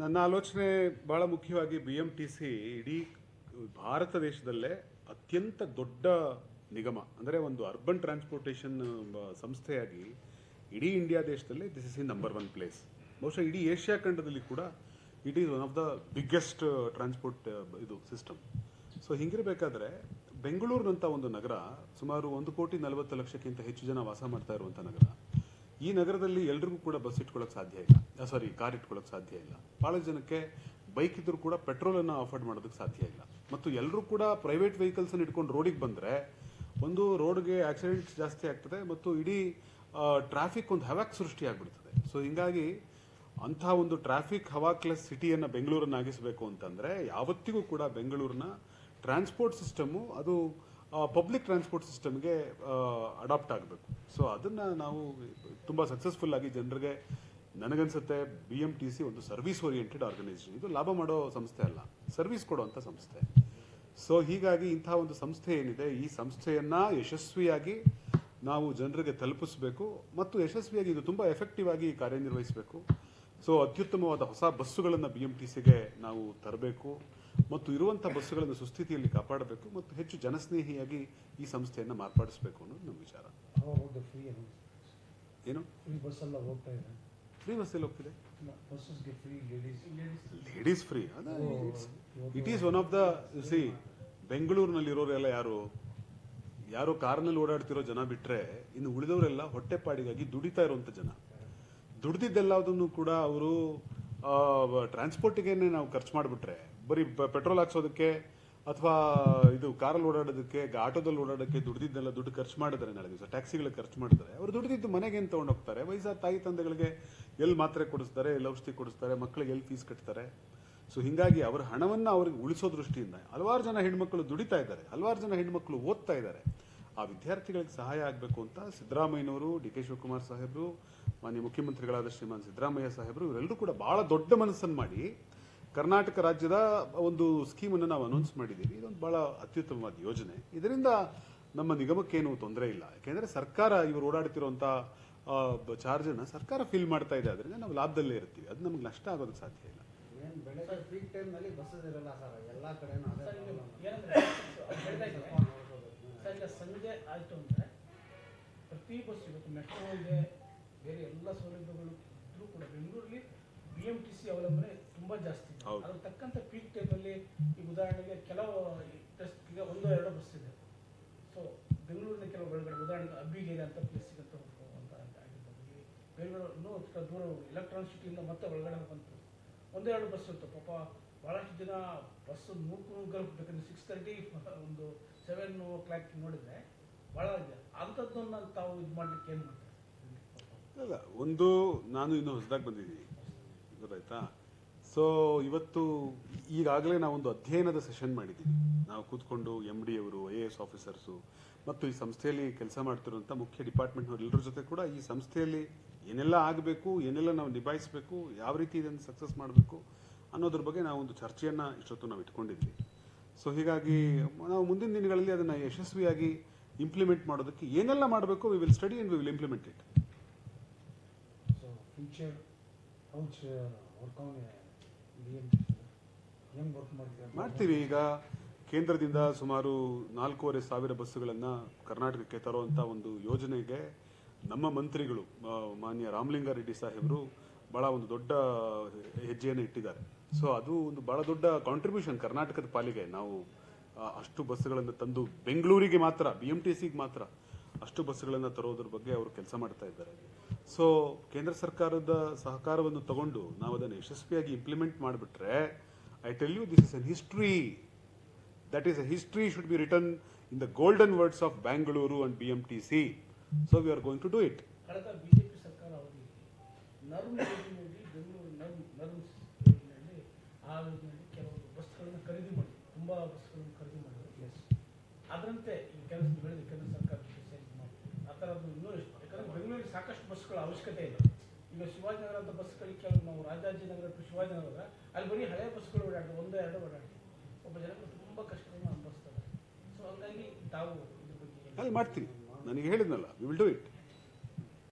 ನನ್ನ ಆಲೋಚನೆ ಬಹಳ ಮುಖ್ಯವಾಗಿ ಬಿ ಎಂ ಟಿ ಸಿ ಇಡೀ ಭಾರತ ದೇಶದಲ್ಲೇ ಅತ್ಯಂತ ದೊಡ್ಡ ನಿಗಮ, ಅಂದರೆ ಒಂದು ಅರ್ಬನ್ ಟ್ರಾನ್ಸ್ಪೋರ್ಟೇಷನ್ ಸಂಸ್ಥೆಯಾಗಿ ಇಡೀ ಇಂಡಿಯಾ ದೇಶದಲ್ಲೇ this is in number one place ಬಹುಶಃ ಇಡೀ ಏಷ್ಯಾ ಖಂಡದಲ್ಲಿ ಕೂಡ it is one of the biggest transport ಇದು ಸಿಸ್ಟಮ್ ಸೊ ಹಿಂಗಿರಬೇಕಾದ್ರೆ ಬೆಂಗಳೂರಿನಂಥ ಒಂದು ನಗರ ಸುಮಾರು ಒಂದು ಕೋಟಿ ನಲವತ್ತು ಲಕ್ಷಕ್ಕಿಂತ ಹೆಚ್ಚು ಜನ ವಾಸ ಮಾಡ್ತಾ ಇರುವಂಥ ನಗರ. ಈ ನಗರದಲ್ಲಿ ಎಲ್ರಿಗೂ ಕೂಡ ಬಸ್ ಇಟ್ಕೊಳ್ಳೋಕೆ ಸಾಧ್ಯ ಇಲ್ಲ. ಸಾರಿ ಕಾರ್ ಇಟ್ಕೊಳ್ಳೋಕೆ ಸಾಧ್ಯ ಇಲ್ಲ. ಭಾಳ ಜನಕ್ಕೆ ಬೈಕ್ ಇದ್ರೂ ಕೂಡ ಪೆಟ್ರೋಲನ್ನು ಅಫೋರ್ಡ್ ಮಾಡೋದಕ್ಕೆ ಸಾಧ್ಯ ಇಲ್ಲ. ಮತ್ತು ಎಲ್ಲರೂ ಕೂಡ ಪ್ರೈವೇಟ್ ವೆಹಿಕಲ್ಸನ್ನು ಇಟ್ಕೊಂಡು ರೋಡಿಗೆ ಬಂದರೆ ಒಂದು ರೋಡ್ಗೆ ಆಕ್ಸಿಡೆಂಟ್ಸ್ ಜಾಸ್ತಿ ಆಗ್ತದೆ ಮತ್ತು ಇಡೀ ಟ್ರಾಫಿಕ್ ಒಂದು ಹವಾಕ್ ಸೃಷ್ಟಿ ಆಗ್ಬಿಡ್ತದೆ. ಸೊ ಹಿಂಗಾಗಿ ಅಂಥ ಒಂದು ಟ್ರಾಫಿಕ್ ಹವಾಕ್ಲೆಸ್ ಸಿಟಿಯನ್ನು ಬೆಂಗಳೂರನ್ನಾಗಿಸಬೇಕು ಅಂತಂದರೆ ಯಾವತ್ತಿಗೂ ಕೂಡ ಬೆಂಗಳೂರಿನ ಟ್ರಾನ್ಸ್ಪೋರ್ಟ್ ಸಿಸ್ಟಮು ಅದು ಪಬ್ಲಿಕ್ ಟ್ರಾನ್ಸ್ಪೋರ್ಟ್ ಸಿಸ್ಟಮ್ಗೆ ಅಡಾಪ್ಟ್ ಆಗಬೇಕು. ಸೊ ಅದನ್ನು ನಾವು ತುಂಬ ಸಕ್ಸಸ್ಫುಲ್ ಆಗಿ ಜನರಿಗೆ ನನಗನ್ಸುತ್ತೆ ಬಿ ಎಂ ಟಿ ಸಿ ಒಂದು ಸರ್ವಿಸ್ ಓರಿಯೆಂಟೆಡ್ ಆರ್ಗನೈಸೇಷನ್ ಇದು ಲಾಭ ಮಾಡೋ ಸಂಸ್ಥೆ ಅಲ್ಲ ಸರ್ವಿಸ್ ಕೊಡುವಂಥ ಸಂಸ್ಥೆ. ಸೊ ಹೀಗಾಗಿ ಇಂತಹ ಒಂದು ಸಂಸ್ಥೆ ಏನಿದೆ, ಈ ಸಂಸ್ಥೆಯನ್ನು ಯಶಸ್ವಿಯಾಗಿ ನಾವು ಜನರಿಗೆ ತಲುಪಿಸಬೇಕು ಮತ್ತು ಯಶಸ್ವಿಯಾಗಿ ಇದು ತುಂಬ ಎಫೆಕ್ಟಿವ್ ಆಗಿ ಕಾರ್ಯನಿರ್ವಹಿಸಬೇಕು. ಸೊ ಅತ್ಯುತ್ತಮವಾದ ಹೊಸ ಬಸ್ಸುಗಳನ್ನು ಬಿ ಎಂ ಟಿ ಸಿಗೆ ನಾವು ತರಬೇಕು. ಮತ್ತು ಇರುವಂಥ ಬಸ್ಸುಗಳನ್ನು ಸುಸ್ಥಿತಿಯಲ್ಲಿ ಕಾಪಾಡಬೇಕು ಮತ್ತು ಹೆಚ್ಚು ಜನಸ್ನೇಹಿಯಾಗಿ ಈ ಸಂಸ್ಥೆಯನ್ನು ಮಾರ್ಪಾಡಿಸಬೇಕು ಅನ್ನೋದು ನಮ್ಮ ವಿಚಾರ. ಏನು? ಫ್ರೀ ಬಸ್ ಎಲ್ಲ ಹೋಗ್ತಾ ಇದೆ. ಫ್ರೀ ಹೋಗ್ತಿದೆ? Ladies free it is one of the C ಬೆಂಗಳೂರಿನಲ್ಲಿರೋರೆಲ್ಲ ಯಾರು? ಯಾರು ಕಾರ್ನಲ್ಲಿ ಓಡಾಡ್ತಿರೋ ಜನ ಬಿಟ್ರೆ ಇನ್ನು ಉಳಿದವರೆಲ್ಲ ಹೊಟ್ಟೆಪಾಡಿಗಾಗಿ ದುಡಿತಾ ಇರುವಂತ ಜನ. ದುಡ್ದಿದ್ದೆಲ್ಲದನ್ನು ಕೂಡ ಅವರು ಟ್ರಾನ್ಸ್ಪೋರ್ಟಿಗೆ ನಾವು ಖರ್ಚು ಮಾಡಿಬಿಟ್ರೆ ಬರೀ ಪೆಟ್ರೋಲ್ ಹಾಕ್ಸೋದಕ್ಕೆ ಅಥವಾ ಇದು ಕಾರಲ್ಲಿ ಓಡಾಡೋದಕ್ಕೆ ಆಟೋದಲ್ಲಿ ಓಡಾಡೋಕ್ಕೆ ದುಡ್ದಿದ್ದೆಲ್ಲ ದುಡ್ಡು ಖರ್ಚು ಮಾಡಿದ್ದಾರೆ ನಾಳೆ ದಿವಸ. ಟ್ಯಾಕ್ಸಿಗಳಿಗೆ ಖರ್ಚು ಮಾಡ್ತಾರೆ ಅವ್ರು ದುಡ್ದಿದ್ದು ಮನೆಗೆ ಏನು ತೊಗೊಂಡು ಹೋಗ್ತಾರೆ ವಯಸ್ಸಾದ ತಾಯಿ ತಂದೆಗಳಿಗೆ ಎಲ್ಲಿ ಮಾತ್ರೆ ಕೊಡಿಸ್ತಾರೆ ಎಲ್ಲಿ ಔಷಧಿ ಕೊಡಿಸ್ತಾರೆ ಮಕ್ಕಳಿಗೆ ಎಲ್ಲಿ ಫೀಸ್ ಕಟ್ತಾರೆ? ಸೊ ಹಿಂಗಾಗಿ ಅವರ ಹಣವನ್ನು ಅವ್ರಿಗೆ ಉಳಿಸೋ ದೃಷ್ಟಿಯಿಂದ ಹಲವಾರು ಜನ ಹೆಣ್ಮಕ್ಳು ದುಡಿತಾ ಇದ್ದಾರೆ. ಹಲವಾರು ಜನ ಹೆಣ್ಮಕ್ಳು ಓದ್ತಾ ಇದ್ದಾರೆ. ಆ ವಿದ್ಯಾರ್ಥಿಗಳಿಗೆ ಸಹಾಯ ಆಗಬೇಕು ಅಂತ ಸಿದ್ದರಾಮಯ್ಯನವರು, ಡಿ ಕೆ ಶಿವಕುಮಾರ್ ಸಾಹೇಬರು, ಮಾನ್ಯ ಮುಖ್ಯಮಂತ್ರಿಗಳಾದ ಶ್ರೀಮಾನ್ ಸಿದ್ದರಾಮಯ್ಯ ಸಾಹೇಬರು, ಇವರೆಲ್ಲರೂ ಕೂಡ ಭಾಳ ದೊಡ್ಡ ಮನಸ್ಸನ್ನು ಮಾಡಿ ಕರ್ನಾಟಕ ರಾಜ್ಯದ ಒಂದು ಸ್ಕೀಮನ್ನು ನಾವು ಅನೌನ್ಸ್ ಮಾಡಿದ್ದೀವಿ. ಇದೊಂದು ಬಹಳ ಅತ್ಯುತ್ತಮವಾದ ಯೋಜನೆ. ಇದರಿಂದ ನಮ್ಮ ನಿಗಮಕ್ಕೇನು ತೊಂದರೆ ಇಲ್ಲ. ಯಾಕೆಂದ್ರೆ ಸರ್ಕಾರ ಇವರು ಓಡಾಡ್ತಿರುವಂಥ ಚಾರ್ಜನ್ನು ಸರ್ಕಾರ ಫಿಲ್ ಮಾಡ್ತಾ ಇದೆ. ಅದರಿಂದ ನಾವು ಲಾಭದಲ್ಲೇ ಇರ್ತೀವಿ. ಅದು ನಮ್ಗೆ ನಷ್ಟ ಆಗೋದಕ್ಕೆ ಸಾಧ್ಯ ಇಲ್ಲ. ಸಂಜೆ ಆಯ್ತು ಅಂದ್ರೆ ಪ್ರತಿ ಬಸ್ ಇವತ್ತು ಮೆಟ್ರೋ ಇದೆ ಬೇರೆ ಎಲ್ಲ ಸೌಲಭ್ಯಗಳು ಇದ್ರೂ ಕೂಡ ಬೆಂಗಳೂರಲ್ಲಿ ಬಿ ಎಂ ಟಿ ಸಿ ಅವಲಂಬನೆ ತುಂಬಾ ಜಾಸ್ತಿ ಇದೆ. ಹೌದು. ಅದ್ರ ತಕ್ಕಂತೆ ಪೀಕ್ ಟೈಮಲ್ಲಿ ಈ ಉದಾಹರಣೆಗೆ ಕೆಲವು ಟೆಸ್ಟ್ ಈಗ ಒಂದು ಎರಡು ಬಸ್ ಇದೆ. ಸೊ ಬೆಂಗಳೂರಿನ ಕೆಲವು ಒಳಗಡೆ ಉದಾಹರಣೆಗೆ ಅಬ್ಬಿಗೇರಿ ಅಂತ ಪ್ಲೇಸಿಗೆ ಅಂತ ಹೋಗುವಂತ ಆಗಿರ್ಬೋದು. ಬೆಂಗಳೂರು ದೂರ ಎಲೆಕ್ಟ್ರಾನಿಕ್ ಸಿಟಿಯಿಂದ ಮತ್ತೆ ಒಳಗಡೆ ಬಂತು. ಒಂದೆರಡು ಬಸ್ ಇತ್ತು ಪಾಪ ಬಹಳಷ್ಟು ದಿನ ಬಸ್ ನೂಕು ಬೇಕಂದ್ರೆ ಸಿಕ್ಸ್ ತರ್ಟಿ ಒಂದು ಸೆವೆನ್ ಓ ಕ್ಲಾಕ್ ನೋಡಿದ್ರೆ ಭಾಳ ಇದೆ. ಅಂಥದ್ದನ್ನ ತಾವು ಇದು ಮಾಡ್ಲಿಕ್ಕೆ ಏನು ಮಾಡ್ತಾರೆ? ಅಲ್ಲ ಒಂದು ನಾನು ಇನ್ನು ಹೊಸದಾಗಿ ಬಂದಿದ್ದೀನಿ. ಗೊತ್ತಾಯ್ತಾ ಸೊ ಇವತ್ತು ಈಗಾಗಲೇ ನಾವೊಂದು ಅಧ್ಯಯನದ ಸೆಷನ್ ಮಾಡಿದ್ದೀವಿ. ನಾವು ಕೂತ್ಕೊಂಡು ಎಂ ಡಿ ಅವರು ಐ ಎ ಎಸ್ ಆಫೀಸರ್ಸು ಮತ್ತು ಈ ಸಂಸ್ಥೆಯಲ್ಲಿ ಕೆಲಸ ಮಾಡ್ತಿರುವಂಥ ಮುಖ್ಯ ಡಿಪಾರ್ಟ್ಮೆಂಟ್ನವ್ರು ಎಲ್ಲರ ಜೊತೆ ಕೂಡ ಈ ಸಂಸ್ಥೆಯಲ್ಲಿ ಏನೆಲ್ಲ ಆಗಬೇಕು, ಏನೆಲ್ಲ ನಾವು ನಿಭಾಯಿಸಬೇಕು, ಯಾವ ರೀತಿ ಇದನ್ನು ಸಕ್ಸಸ್ ಮಾಡಬೇಕು ಅನ್ನೋದ್ರ ಬಗ್ಗೆ ನಾವು ಒಂದು ಚರ್ಚೆಯನ್ನು ಇಷ್ಟೊತ್ತು ನಾವು ಇಟ್ಕೊಂಡಿದ್ವಿ. ಸೊ ಹೀಗಾಗಿ ನಾವು ಮುಂದಿನ ದಿನಗಳಲ್ಲಿ ಅದನ್ನು ಯಶಸ್ವಿಯಾಗಿ ಇಂಪ್ಲಿಮೆಂಟ್ ಮಾಡೋದಕ್ಕೆ ಏನೆಲ್ಲ ಮಾಡಬೇಕು we will study and we will implement it future M work ಮಾಡಿದ್ದಾರೆ. ಮಾಡ್ತೀವಿ. ಈಗ ಕೇಂದ್ರದಿಂದ ಸುಮಾರು ನಾಲ್ಕೂವರೆ ಸಾವಿರ ಬಸ್ಸುಗಳನ್ನು ಕರ್ನಾಟಕಕ್ಕೆ ತರುವಂಥ ಒಂದು ಯೋಜನೆಗೆ ನಮ್ಮ ಮಂತ್ರಿಗಳು ಮಾನ್ಯ ರಾಮಲಿಂಗಾರೆಡ್ಡಿ ಸಾಹೇಬರು ಭಾಳ ಒಂದು ದೊಡ್ಡ ಹೆಜ್ಜೆಯನ್ನು ಇಟ್ಟಿದ್ದಾರೆ. ಸೊ ಅದು ಒಂದು ಭಾಳ ದೊಡ್ಡ ಕಾಂಟ್ರಿಬ್ಯೂಷನ್ ಕರ್ನಾಟಕದ ಪಾಲಿಗೆ. ನಾವು ಅಷ್ಟು ಬಸ್ಸುಗಳನ್ನು ತಂದು ಬೆಂಗಳೂರಿಗೆ ಮಾತ್ರ ಬಿ ಎಂ ಟಿ ಸಿಗೆ ಮಾತ್ರ ಅಷ್ಟು ಬಸ್ಸುಗಳನ್ನು ತರೋದ್ರ ಬಗ್ಗೆ ಅವರು ಕೆಲಸ ಮಾಡ್ತಾ ಇದ್ದಾರೆ. ಸೊ ಕೇಂದ್ರ ಸರ್ಕಾರದ ಸಹಕಾರವನ್ನು ತಗೊಂಡು ನಾವು ಅದನ್ನು ಯಶಸ್ವಿಯಾಗಿ ಇಂಪ್ಲಿಮೆಂಟ್ ಮಾಡಿಬಿಟ್ರೆ I tell you this is an history that is a history should be return in the golden words of Bangalore and B M T C so to do it. To ಖರೀದಿ ಎಸ್ ಅದರಂತೆ ಈ ಕೆಲಸ ಕೇಂದ್ರ ಸರ್ಕಾರ ಸೇರಿ ಮಾಡಿ ಆ ಥರದ್ದು ಇನ್ನೂ ಎಷ್ಟು ಯಾಕಂದ್ರೆ ಬೆಂಗಳೂರಿಗೆ ಸಾಕಷ್ಟು ಬಸ್ಗಳ ಅವಶ್ಯಕತೆ ಇಲ್ಲ ಈಗ ಶಿವಾಜಿನಗರ ಅಂತ ಬಸ್ ಕಲಿಕೆ ನಾವು ರಾಜಾಜಿನಗರ ಟು ಶಿವಾಜಿನಗರ ಅಲ್ಲಿ ಬರೀ ಹಳೆ ಬಸ್ಗಳು ಓಡಾಡ್ತವೆ, ಒಂದೋ ಎರಡು ಓಡಾಡ್ತವೆ. ಒಬ್ಬ ಜನಕ್ಕೆ ತುಂಬ ಕಷ್ಟವನ್ನು ಅನುಭವಿಸ್ತಾರೆ ಸೊ ಹಂಗಾಗಿ ತಾವು ಅಲ್ಲಿ ಮಾಡ್ತೀವಿ ನನಗೆ ಹೇಳಿದ್ನಲ್ಲ ವಿಲ್ ಡೂ ಇಟ್